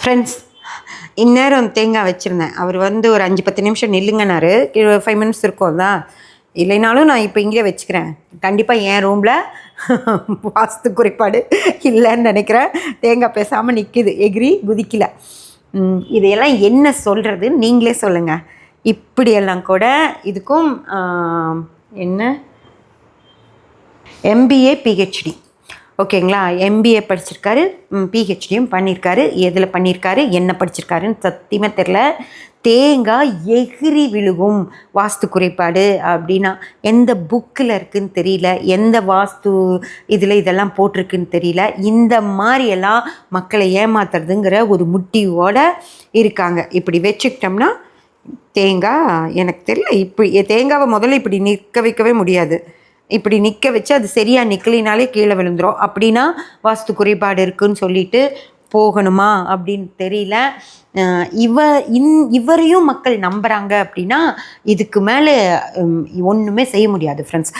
Friends இந்நேரம் தேங்காய் வச்சுருந்தேன். அவர் வந்து ஒரு அஞ்சு பத்து நிமிஷம் நில்லுங்கனாரு. ஃபைவ் மினிட்ஸ் இருக்கும் தான் இல்லைனாலும் நான் இப்போ இங்கே வச்சுக்கிறேன். கண்டிப்பாக என் ரூமில் வாஸ்து குறைபாடு இல்லைன்னு நினைக்கிறேன். தேங்காய் பேசாமல் நிற்கிது எகிரி குதிக்கல. இதையெல்லாம் என்ன சொல்கிறது நீங்களே சொல்லுங்கள் இப்படியெல்லாம் கூட இதுக்கும் என்ன? எம்பிஏ பிஹெச்டி ஓகேங்களா? எம்பிஏ படிச்சிருக்காரு பிஹெச்டியும் பண்ணியிருக்காரு எதில் பண்ணியிருக்காரு என்ன படிச்சிருக்காருன்னு சத்தியமாக தெரில தேங்காய் எகிரி விழுகும் வாஸ்து குறைபாடு அப்படின்னா எந்த புக்கில் இருக்குன்னு தெரியல எந்த வாஸ்து இதில் இதெல்லாம் போட்டிருக்குன்னு தெரியல. இந்த மாதிரியெல்லாம் மக்களை ஏமாத்துறதுங்கிற ஒரு முட்டியோடு இருக்காங்க. இப்படி வச்சுக்கிட்டோம்னா தேங்காய் எனக்கு தெரியல. இப்படி தேங்காவை முதல்ல இப்படி நிற்க வைக்கவே முடியாது. இப்படி நிற்க வச்சு அது சரியாக நிற்கலினாலே கீழே விழுந்துரும். அப்படின்னா வாஸ்து குறைபாடு இருக்குன்னு சொல்லிட்டு போகணுமா அப்படின்னு தெரியல. இவ இன் இவரையும் மக்கள் நம்புகிறாங்க அப்படின்னா இதுக்கு மேலே ஒன்றுமே செய்ய முடியாது ஃப்ரெண்ட்ஸ்